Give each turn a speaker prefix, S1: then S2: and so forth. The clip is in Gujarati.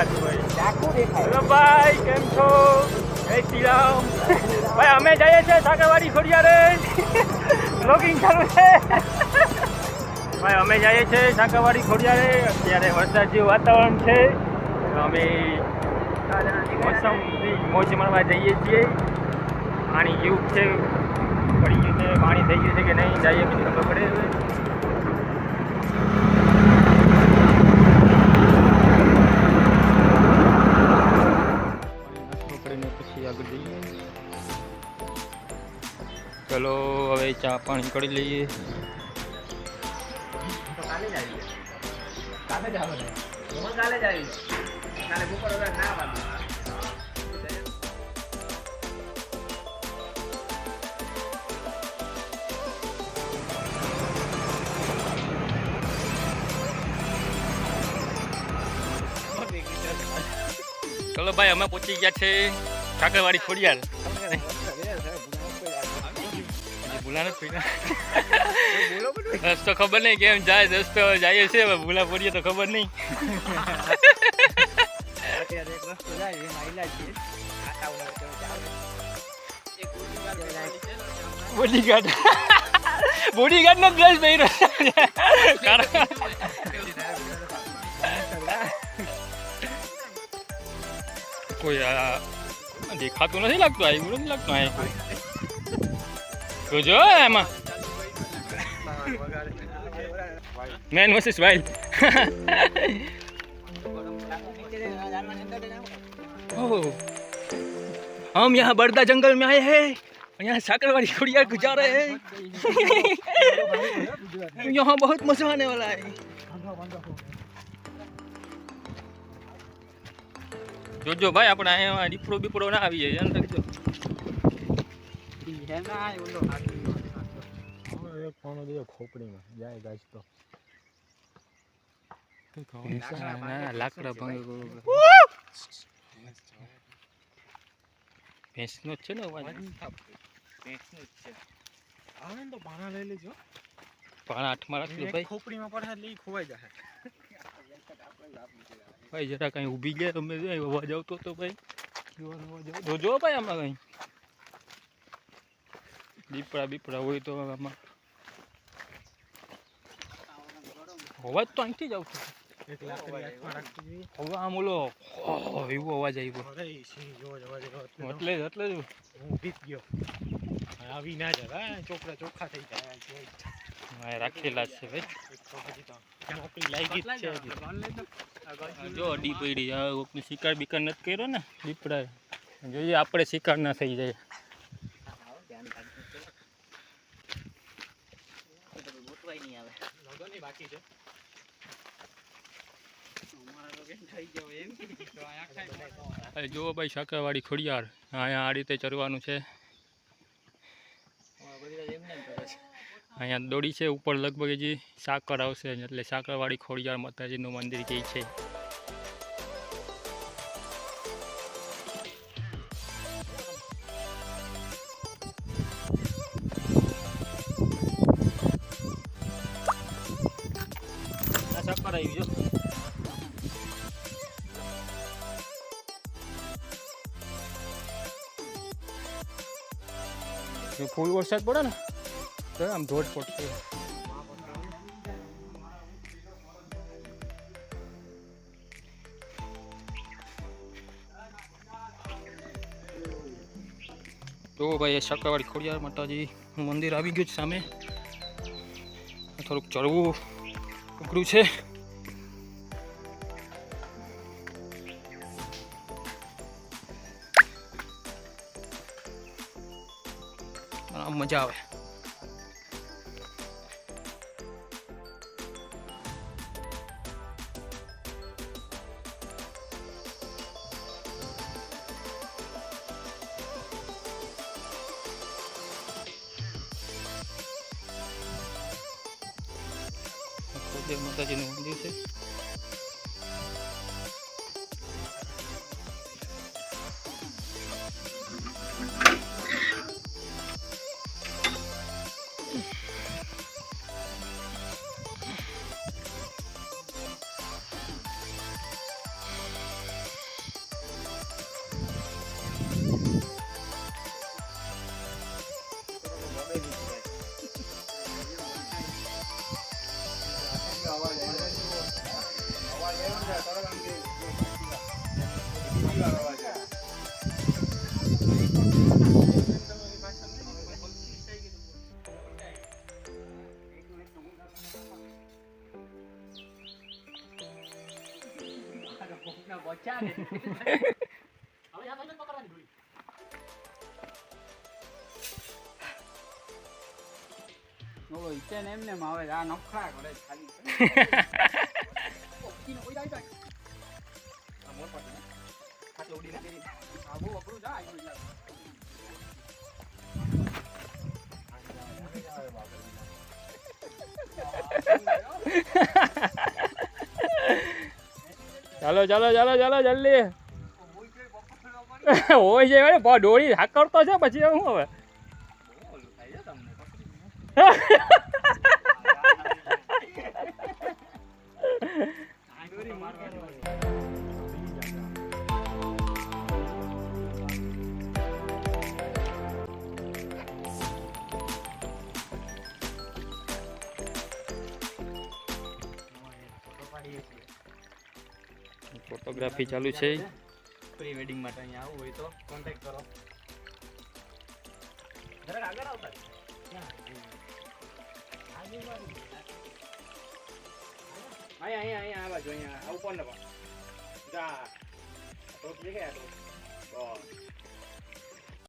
S1: દેખાતું હોય ભાઈ, કેમ છો? જય શ્રી ભાઈ, અમે જઈએ છીએ સાગરવાડી ખોડિયારે. લોગિંગ ચાલુ છે. ભાઈ, અમે જઈએ છીએ સાગરવાડી ખોડિયારે. અત્યારે વરસાદ જેવું વાતાવરણ છે. અમે મોસમ મોજ મળવા જઈએ છીએ. પાણી જેવું છે. પડી ગયું છે. પાણી થઈ ગયું છે કે નહીં, જઈએ પછી ખબર પડે કાલે ચા પાણી કરી લઈએ. ચલો ભાઈ અમે પહોંચી ગયા છે ઠાકરવાડી ખોડિયાર. ભૂલા નથી રસ્તો ખબર નહીં કેમ જાય રસ્તો જઈએ છે હવે ભૂલા પડીએ તો ખબર નહીં. બોડીગાર્ડ બોડીગાર્ડ નો ડ્રેસ પહેર્યો કોઈ દેખાતું નથી લાગતું આવી નથી લાગતું અહીંયા કોઈ જોજો એમાં મેન વર્સિસ વાઇલ્ડ ओह, हम यहाँ बड़दा जंगल में आए हैं और यहाँ साकरवाड़ी खुड़िया गुजार रहे हैं यहाँ बहुत मजा आने वाला है જોજો ભાઈ આપણે અહીંયા દીપડો બીપડો ના આવી જાય ધ્યાન રાખજો
S2: હે ના ઓલો
S3: ખોપડીમાં જાય ગાજ તો
S1: લાકડા ભંગ ભેંસનો જ છે ને અવાજ ભેંસનો જ છે
S3: આવે તો ભાણા લઈ લેજો
S1: પણ આઠમાં રાખજો ભાઈ
S3: ખોપડીમાં પડે એટલે ખોવાઈ જાય.
S1: ભાઈ, જરા કઈ ઊભી ગયા તમે જો અવાજ આવતો તો ભાઈ. કેવો અવાજ આવતો? જોજો ભાઈ આમાં કઈ દીપડા બીપડા હોય તો આમાં. અવાજ તો અહીંથી જ આવતો. હવે આમ ઓલો એવો અવાજ આવ્યો.
S3: એટલે
S1: એટલે જ એટલે જ.
S3: હું ઊભી ગયો. આવી ના જાય. હા ચોપડા ચોખ્ખા થઈ જાય.
S1: રાખેલા છે ભાઈ.
S3: જ
S1: અડી પડી. આ શિકાર બીકાર નથી કર્યો ને દીપડા જોઈએ આપણે શિકાર ના થઈ જાય.
S2: ગોતવાય નહીં આવે.
S3: લગનની બાકી છે.
S1: જુઓ ભાઈ શાકાવાળી ખોડિયાર. અહીંયા આ રીતે ચરવાનું છે. અહીંયા દોડી છે ઉપર લગભગ હજી સાકર આવશે એટલે સાકરવાળી ખોડિયાર માતાજીનું મંદિર જે છે. ફૂલ વરસાદ પડે ને, તો આમ ધોધ પડશે તો ભાઈ, એ સકાવાળી ખોડિયાર માતાજી મંદિર આવી ગયું છે સામે. થોડુંક ચડવું ઉકળ્યું છે. પણ આમ મજા આવે ખોડિયાર માતાજીનું મંદિર છે
S2: ઓલો ઈચે ને એમને એમ આવે. આ નખરા કરે ખાલી અઘરું.
S1: ચાલો ચાલો ચાલો ચાલો જલ્દી. હોય છે ભાઈ ડોળી હાક કરતો છે પછી હું હવે ફોટોગ્રાફી ચાલુ છે.
S2: પ્રી વેડિંગ માટે અહીંયા આવું હોય તો કોન્ટેક્ટ કરો. જરાક આગળ આવતા. અહીંયા અહીંયા અહીંયા આવા જો અહીંયા કોણ ને પણ જા. તો તો. બસ.